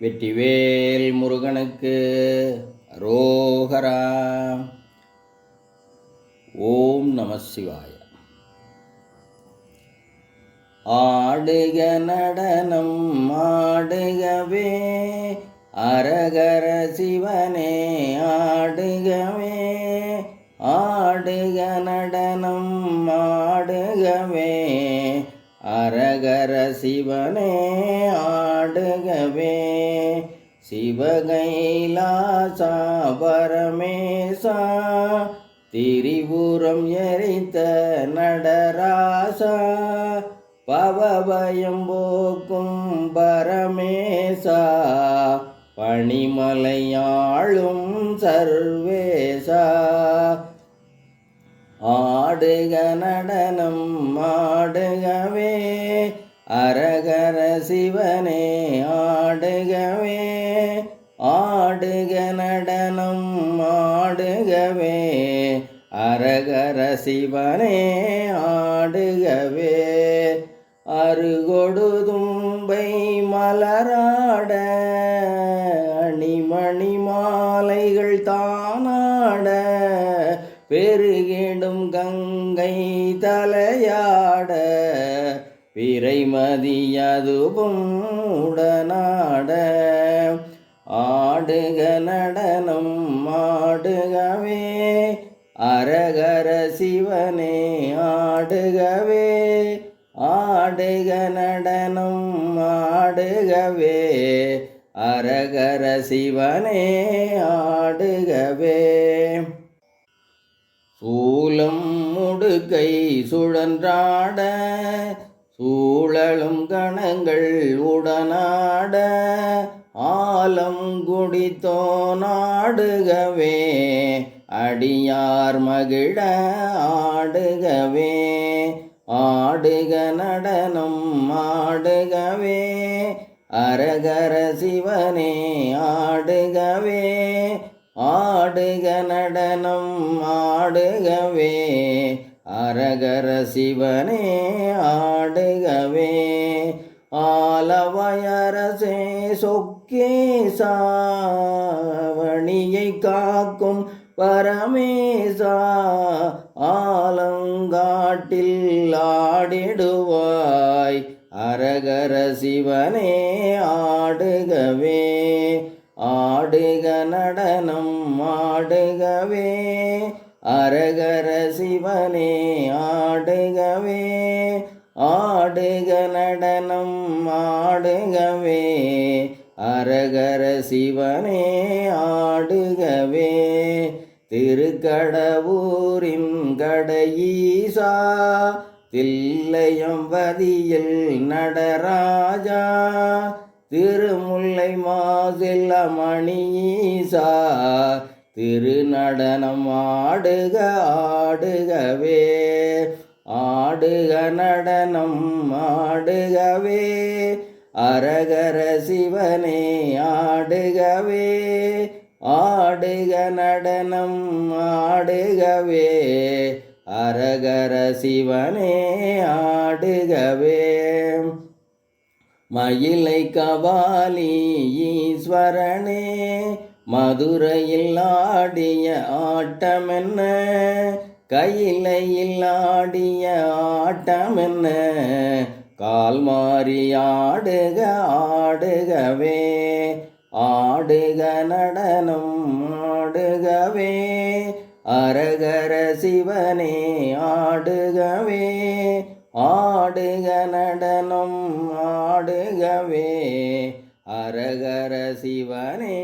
வெற்றிவேல் முருகனுக்கு ரோகரா ஓம் நம சிவாய. ஆடுக நடனம் ஆடுகவே அரகர சிவனே ஆடுகவே ஆடுக நடனம் ஆடுகவே அரகர சிவனே ஆடுகவே சிவகைலாசா பரமேசா திரிபுரம் எரித்த நடராசா பவபயம் போக்கும் பரமேசா பணிமலையாளும் சர்வேசா. ஆடுக நடனம் ஆடுகவே அரகர சிவனே ஆடுகவே ஆடுக நடனம் ஆடுகவே அரகர சிவனே ஆடுகவே. அருகொடு தும்பை மலராட பெருகிடும் கங்கை தலையாட பிறைமதியதுவும் உடனாட. ஆடுக நடனம் ஆடுகவே அரகர சிவனே ஆடுகவே. ஆடுக நடனம் ஆடுகவே அரகர சிவனே ஆடுகவே. சூலம் முடுகை சுழன்றாட சூழலும் கணங்கள் உடனாட ஆலம் குடித்தோ நாடுகவே அடியார் மகிழ ஆடுகவே ஆடுக நடனம் ஆடுகவே அரகர சிவனே ஆடுகவே ஆடுக நடனம் ஆடுகவே அரகர சிவனே ஆடுகவே. ஆலவயரசே சொக்கே சாவணியை காக்கும் பரமேசா ஆலங்காட்டில் ஆடிடுவாய் அரகர சிவனே ஆடுகவே. ஆடுக நடனம் ஆடுகவே அரகர சிவனே ஆடுகவே ஆடுக நடனம் ஆடுகவே அரகர சிவனே ஆடுகவே. திருக்கடவூரின் கடையீசா தில்லையம்பதியில் நடராஜா திருமுல்லை மாசில்ல மணியீசா திருநடனம் ஆடுக ஆடுகவே. ஆடுக நடனம் ஆடுகவே அரகர சிவனே ஆடுகவே. ஆடுக நடனம் ஆடுகவே அரகர சிவனே ஆடுகவே. மயிலை கவாலி ஈஸ்வரனே மதுரையில் ஆடிய ஆட்டமென்ன? கையிலையில் ஆடிய ஆட்டமென்ன? கால் மாறி ஆடுக ஆடுகவே ஆடுக நடனம் ஆடுகவே அரகர சிவனே ஆடுகவே ஆடுக நடனம் பாடுகவே அரகர சிவனே